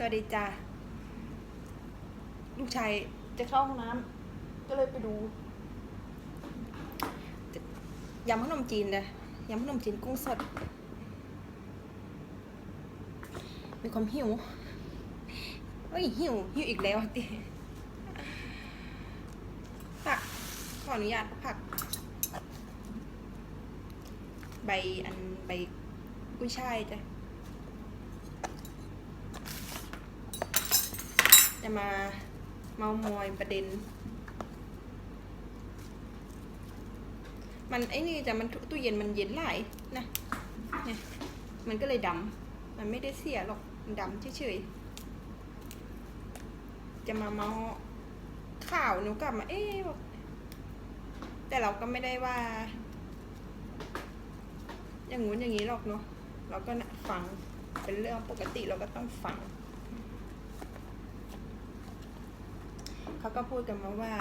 สวัสดีจ้าลูกชายจะเข้าห้องน้ำก็เลยไปดูยำขนมจีนเลยยำขนมจีนกุ้งสด มีความหิวเฮ้ยหิวหิวอีกแล้วติผักขออนุญาตผัก ใบอันใบกุ้ยช่ายจ้ะ จะมาเมามอยประเด็น มันไอ้นี่จะมันตู้เย็นมันเย็นหลายนะเนี่ยมันก็เลยดำมันไม่ได้เสียหรอกมันดำเฉยๆจะมาเมาข่าวหนูกลับมา เอ๊ะแต่เราก็ไม่ได้ว่า อย่างงู้นอย่างนี้หรอกเนาะเราก็นะฟังเป็นเรื่องปกติเราก็ต้องฟัง เขาก็พูดกันมาว่า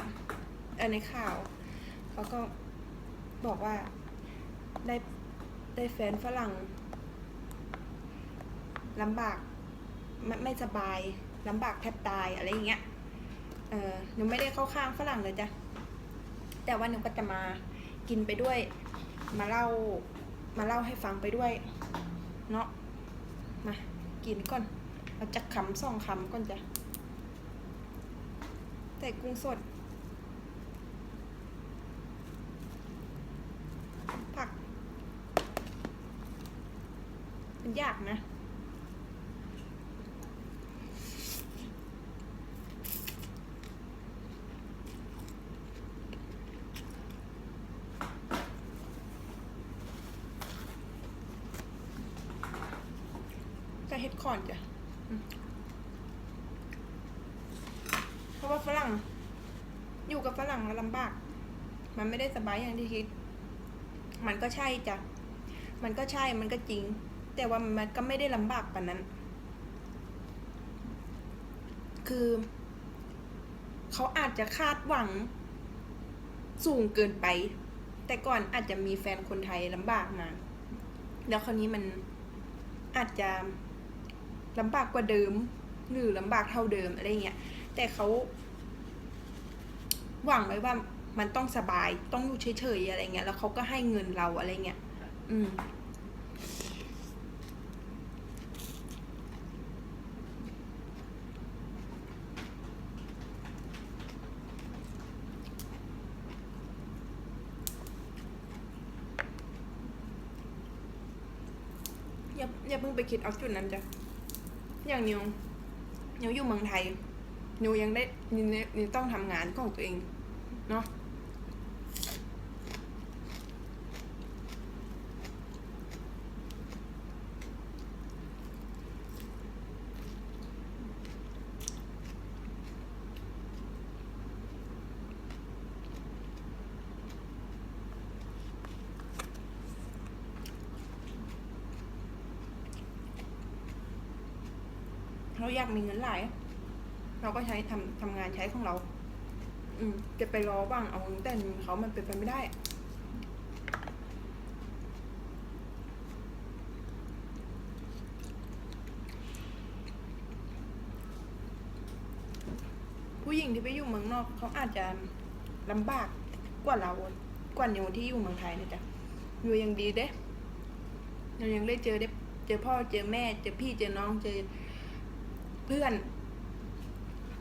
ในข่าว เขาก็บอกว่าได้ได้แฟนฝรั่งลำบากไม่ไม่สบายลำบากแทบตายอะไรอย่างเงี้ย เออหนูไม่ได้เข้าข้างฝรั่งเลยจ้ะ แต่ว่าหนูก็จะมากินไปด้วย มาเล่า มาเล่าให้ฟังไปด้วย เนาะ มา กินก่อนเอาจักคำสองคำก่อนจ้ะ ใส่กุ้งสด ผัก มันยากนะใส่เห็ดคอนจ้ะอืมเพราะว่า ฝรั่ง อยู่กับฝรั่งมันลำบาก มันไม่ได้สบายอย่างที่คิด มันก็ใช่จ้ะ มันก็ใช่ มันก็จริง แต่ว่ามันก็ไม่ได้ลำบากปานนั้น คือ เขาอาจจะคาดหวัง สูงเกินไป แต่ก่อนอาจจะมีแฟนคนไทยลำบากมา แล้วคราวนี้มันอาจจะลำบากกว่าเดิม หรือลำบากเท่าเดิมอะไรเงี้ย แต่เขา หวังไว้ว่ามันต้องสบายต้องอยู่เฉยๆอะไรเงี้ยแล้วเขาก็ให้เงินเราอะไรเงี้ยอืมอย่าอย่าเพิ่งไปคิดเอาจุดนั้นจ้ะอย่างนิวนิวอยู่เมืองไทยนิวยังได้นิวนิวต้องทำงานของตัวเอง เนาะเราอยากมีเงินหลาย เราก็ใช้ทำทำงานใช้ของเรา อืมจะไปรอบ้างเอาแต่เงินเขามันเป็นไปไม่ได้ผู้หญิงที่ไปอยู่เมืองนอกเขาอาจจะลำบากกว่าเรากว่านิวที่อยู่เมืองไทยนะจ๊ะอยู่ยังดีเด้เรายังได้เจอได้ เจอพ่อเจอแม่ เจอพี่เจอน้องเจอเพื่อน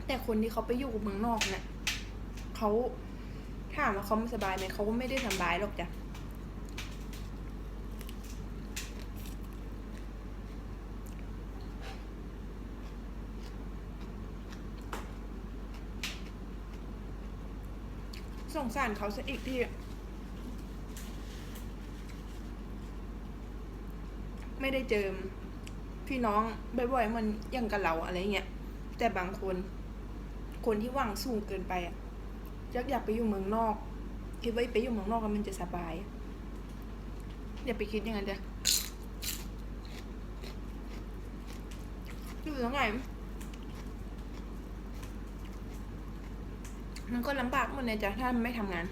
แต่คนที่เขาไปอยู่เมืองนอกเนี่ย เขาถามว่าเขาไม่สบายไหมเขาก็ไม่ได้สบายหรอกจ้ะสงสารเขาซะอีกที่ไม่ได้เจอพี่น้องบ่อยๆมันยังกับเราอะไรเงี้ยแต่บางคน คนที่หวังสูงเกินไปอะ จักอยากไปอยู่เมืองนอก คิดว่าไปอยู่เมืองนอกแล้วมันจะสบาย อย่าไปคิดอย่างนั้นจ้ะอยู่ยังไงมันก็ลำบากหมดเลยจ้ะถ้าไม่ทำงาน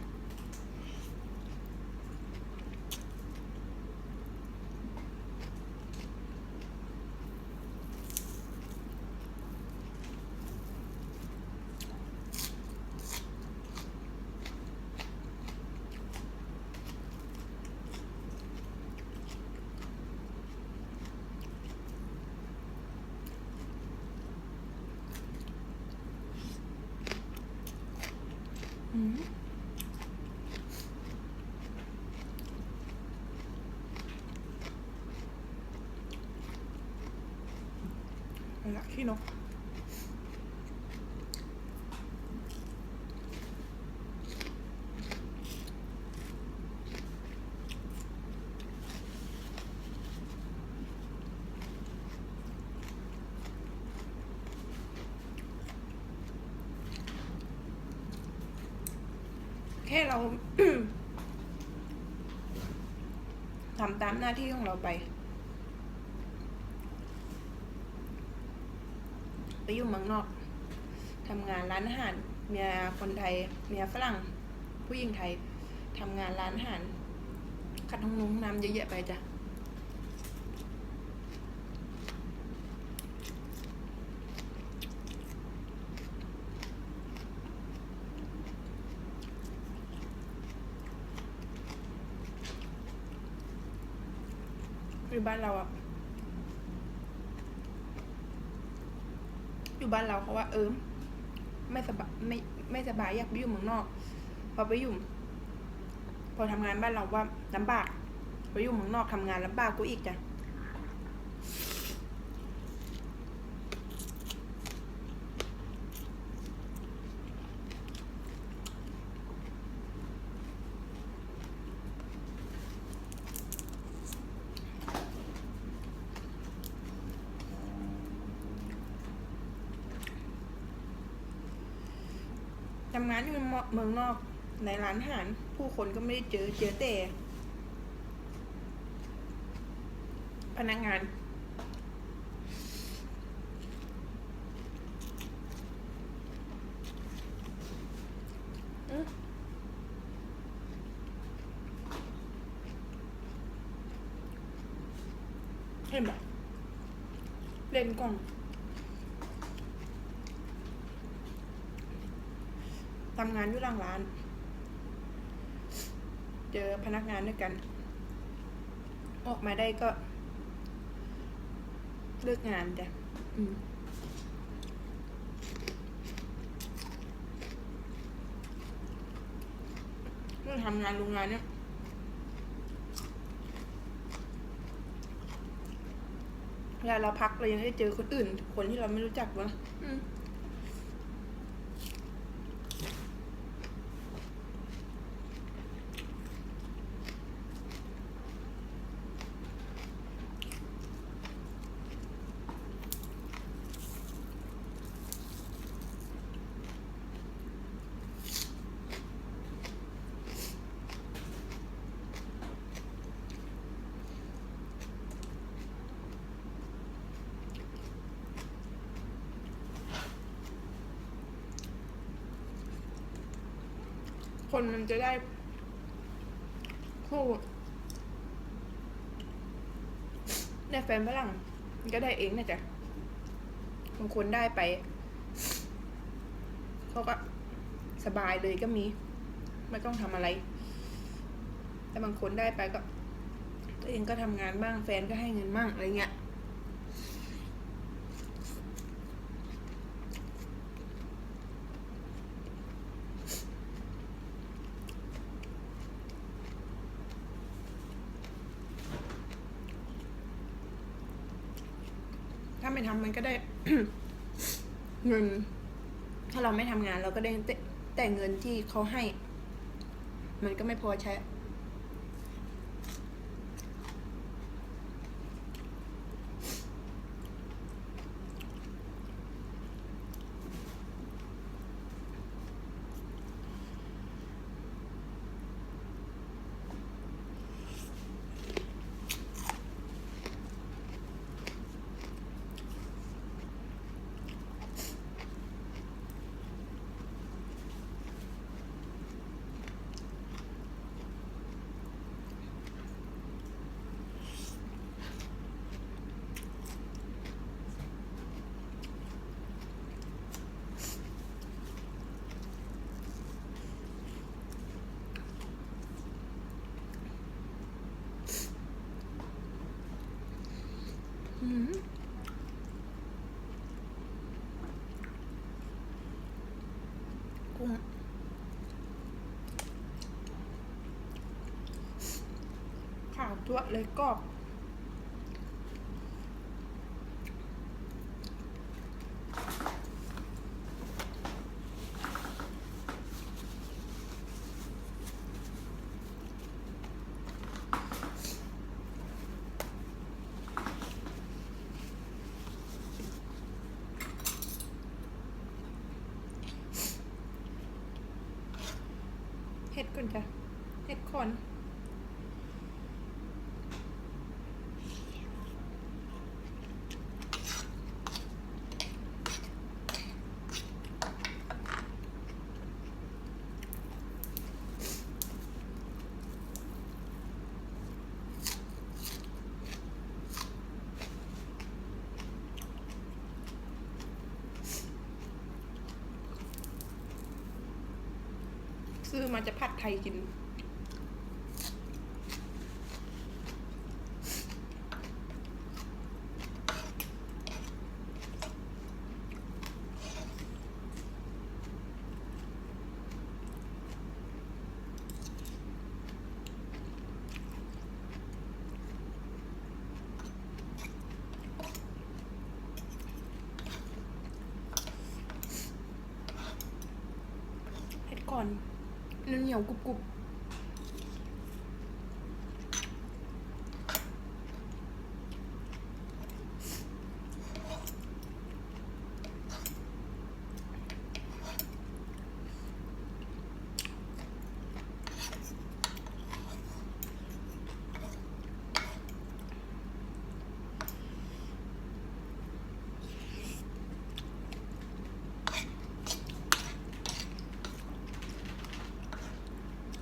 มันละ ขี้นกแค่เราทำตามหน้าที่ของเราไป ไปอยู่เมืองนอกทำงานร้านอาหาร เมียคนไทย เมียฝรั่ง ผู้หญิงไทยทำงานร้านอาหารขัดห้องนุ่งน้ำเยอะๆไปจ้ะอยู่บ้านเราอะ อยู่บ้านเราเขาว่า เออ ไม่สบายไม่ไม่สบายอยากไปอยู่เมืองนอก พอไปอยู่ พอทำงานบ้านเราว่าลำบากไปอยู่เมืองนอกทำงานลำบากกูอีกจ้ะ ทำงานอยู่เมืองนอกในร้านอาหาร ผู้คนก็ไม่ได้เจอเจอแต่พนักงาน เห็นไหมเล่นกล่อง ทำงานอยู่หลังร้าน เจอพนักงานด้วยกัน ออกมาได้ก็ เลิกงานจ้ะเมื่อทำงานโรงงานเนี่ยเวลาเราพักเรายังได้เจอคนอื่น คนที่เราไม่รู้จักวะ คนมันจะได้คู่ได้แฟนฝรั่งก็ได้เองนะจ๊ะบางคนได้ไปเขาก็สบายเลยก็มี ไม่ต้องทำอะไร แต่บางคนได้ไปก็ ตัวเองก็ทำงานบ้างแฟนก็ให้เงินบ้างอะไรเงี้ย ถ้าไม่ทำมัน ก็ได้ เงิน ถ้าเราไม่ทำงานเราก็ได้แต่แต่เงินที่เขาให้ มันก็ไม่พอใช้ กุ้งขาวตัวเลยกรอบ ก่อนจ้ะเห็ดคอน ซื้อมาจะผัดไทยกิน เห็ดก่อน เนื้อเหนียวกรุบกรุบ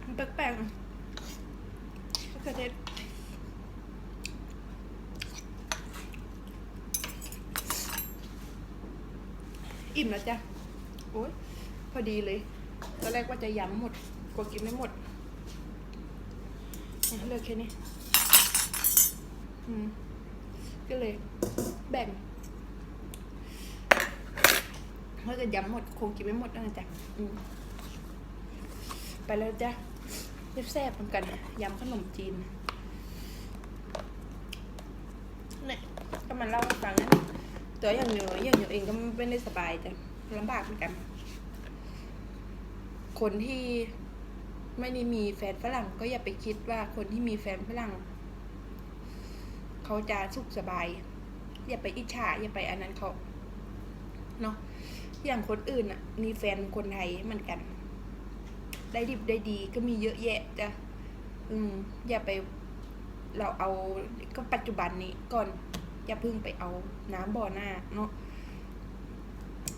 มันแปลกๆมะเขือเทศ อิ่มแล้วจ้ะโอ้ยพอดีเลยตอนแรกว่าจะย้ำหมดกลัวกินไม่หมดเลือกแค่นี้ก็เลยแบ่งถ้าเกิดย้ำหมดคงกินไม่หมดนั่นแหละจ้ะไปแล้วจ้ะแซ่บๆเหมือนกันยำขนมจีนเนี่ยก็มันเล่าให้ฟังนะ ตัวอย่างเหนืออย่างเหนือเองก็ไม่ได้สบายจ้ะลำบากเหมือนกัน คนที่ไม่ได้มีแฟนฝรั่งก็อย่าไปคิดว่าคนที่มีแฟนฝรั่ง เขาจะสุขสบาย อย่าไปอิจฉาอย่าไปอันนั้นเขาเนาะอย่างคนอื่นอะ มีแฟนคนไทยเหมือนกัน ได้ดิบได้ดีก็มีเยอะแยะจ้ะอืม อย่าไปเราเอาก็ปัจจุบันนี้ก่อน อย่าเพึ่งไปเอาน้ำบ่อหน้าเนาะ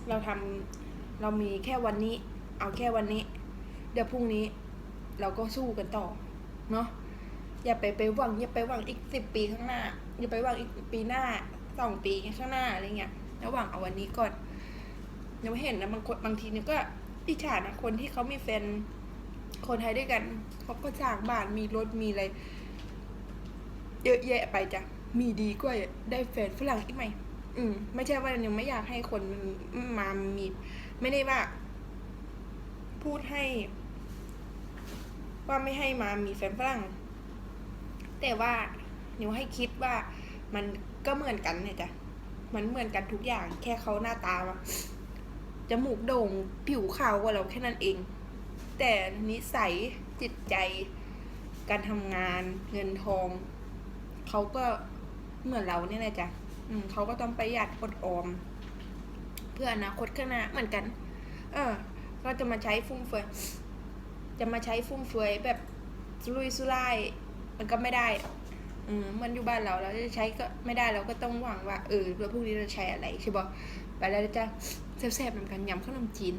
เราทำเรามีแค่วันนี้ เอาแค่วันนี้ เดี๋ยวพรุ่งนี้ เราก็สู้กันต่อ เนาะอย่าไปไปหวังอย่าไปหวังอีกสิบปีข้างหน้า อย่าไปหวังอีกปีหน้าสองปีข้างหน้าอะไรเงี้ยแล้วหวังเอาวันนี้ก่อนยังไม่เห็นนะบางคนบางทีเนี่ยก็อิจฉานะคนที่เขามีแฟนคนไทยด้วยกันเขาก็สร้างบ้านมีรถมีอะไรเยอะแยะไปจ้ะ มีดีกว่าได้แฟนฝรั่งอีกไหม อืม ไม่ใช่ว่ายังไม่อยากให้คนมามี ไม่ได้ว่า พูดให้ ว่าไม่ให้มามีแฟนฝรั่ง แต่ว่าหนูให้คิดว่ามันก็เหมือนกันเนี่ยจ้ะ มันเหมือนกันทุกอย่าง แค่เขาหน้าตาจมูกโด่งผิวขาวกว่าเราแค่นั้นเอง แต่นิสัยจิตใจ การทำงานเงินทอง เขาก็ เหมือนเราเนี่ยแหละจ้ะอืมเขาก็ต้องประหยัดอดออม เพื่ออนาคตข้างหน้าเหมือนกัน เออ ก็จะมาใช้ฟุ่มเฟือย จะมาใช้ฟุ่มเฟือยแบบสุรุ่ยสุร่าย มันก็ไม่ได้ อืมมันอยู่บ้านเราเราจะใช้ก็ไม่ได้เราก็ต้องหวังว่าเออเดี๋ยวพรุ่งนี้เราใช้อะไรใช่ปะไปแล้วจ้ะแซ่บๆเหมือนกันยำขนมจีน